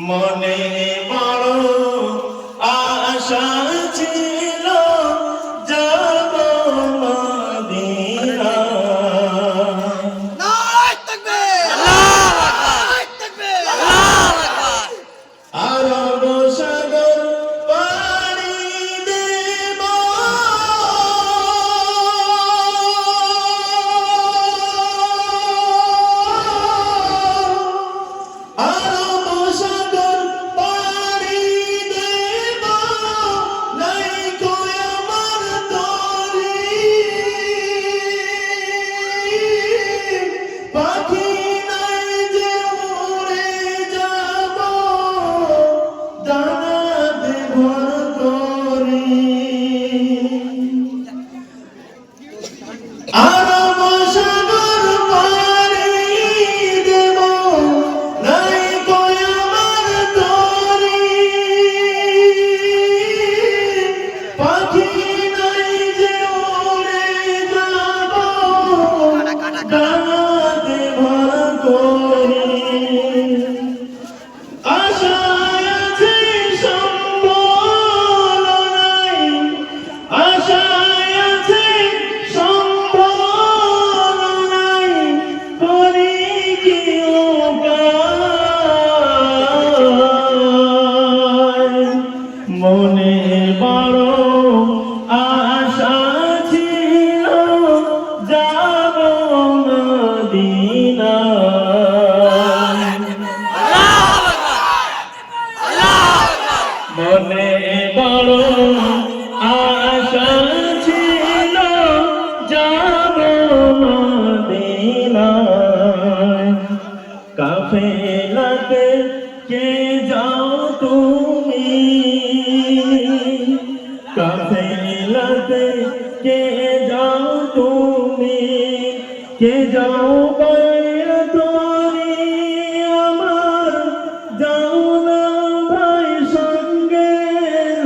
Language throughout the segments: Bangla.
Morning. Oh. বড় আশা ছিল যাব কাফেলাতে কে যাও তুমি? কাফেলাতে কে যাও তুমি? কে যাও বাইরে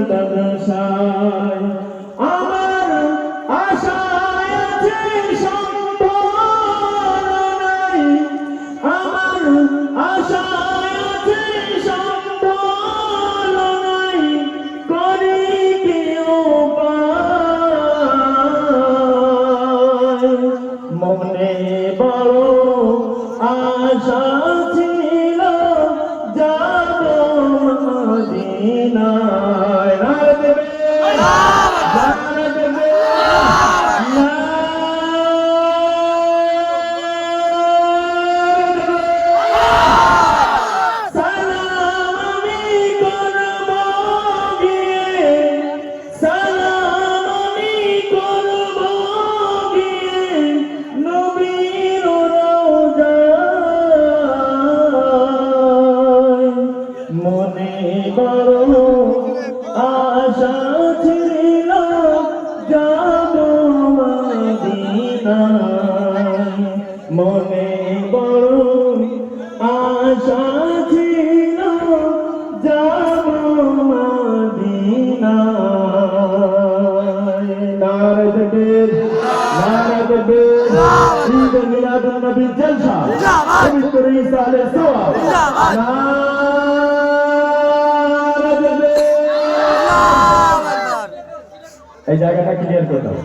বাদশায় আমার আশায় আছে সম্বল আমার আশায় আছে সম্বল করি কি মনে বড় আশা বড় আশা ছিল যাব মদিনায় মনে বড় আশা ছিল যাব মদিনায় নারদ বেদ নারদ বেদ ঈদ মিলাদ নবী জলসা পবিত্র ঈসা আলাইহিস সালাম এই জায়গাটা ক্লিয়ার করে দাও।